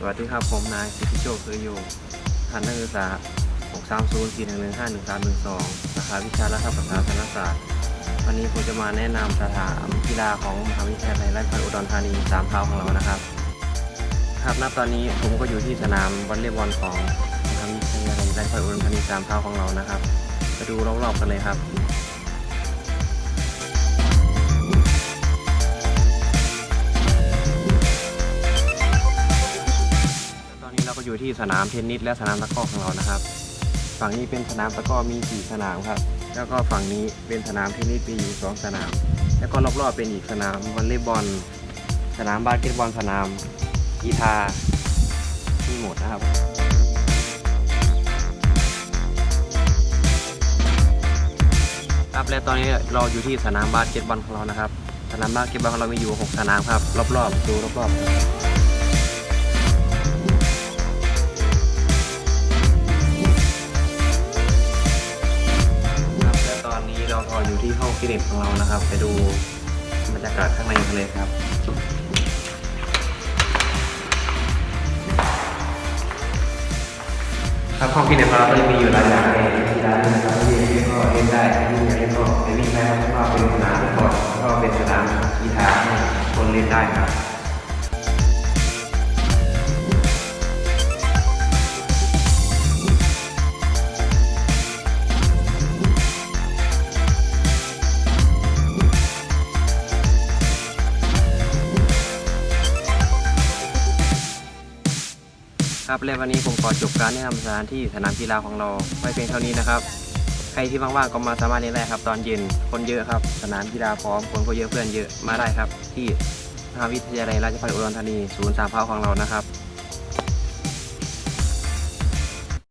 สวัสดีครับ ผมนายสิทธิโชคคืออยู่ทันนักศึกษา 630 4 1 1 5 1 3 1 2สาขาวิชารัฐประศาสนศาสตร์ วันนี้ผมจะมาแนะนำสถานกีฬาของมหาวิทยาลัยราชภัฏอุดรธานีสามเท้าของเรานะครับ ครับณตอนนี้ผมก็อยู่ที่สนามวอลเลย์บอลของมหาวิทยาลัยราชภัฏอุดรธานีสามเท้าของเรานะครับ ไปดูรอบๆกันเลยครับ อนนี้เราก็อยู่ที่สนามเทนนิสและสนามตะกร้อของเรานะครับ ฝั่งนี้เป็นสนามตะกร้อมีสี่สนามครับ แล้วก็ฝั่งนี้เป็นสนามเทนนิสมีอยู่สองสนาม แล้วก็รอบๆเป็นอีกสนามวอลเลย์บอล สนามบาสเกตบอลสนามกีฬามีหมดนะครับครับและตอนนี้เราอยู่ที่สนามบาสเกตบอลของเรานะครับ สนามบาสเกตบอลของเรามีอยู่ 6 สนามครับ รอบๆดูรอบๆ ฟิตเนของเรานะครับ ไปดูบรรยากาศข้างในกันเลยครับครับห้องฟิตเนสของเราก็จะมีอยู่หลายอย่างเลยที่ร้านนะครับที่เล่นก็เล่นได้ที่ไม่เล่นก็ไปวิ่งได้ครับก็เป็นสนามฟุตบอลก็เป็นสนามกีฬาให้คนเล่นได้ครับ ครับและวันนี้ผมขอจบการแนะนำสถานที่สนามกีฬาของเราไว้เพียงเท่านี้นะครับ ใครที่ว่างๆก็มาสามารถเล่นได้ครับ ตอนเย็นคนเยอะครับ สนามกีฬาพร้อมคนก็เยอะเพื่อนเยอะมาได้ครับ ที่มหาวิทยาลัยราชภัฏอุดรธานีศูนย์สามเพ้าของเรานะครับ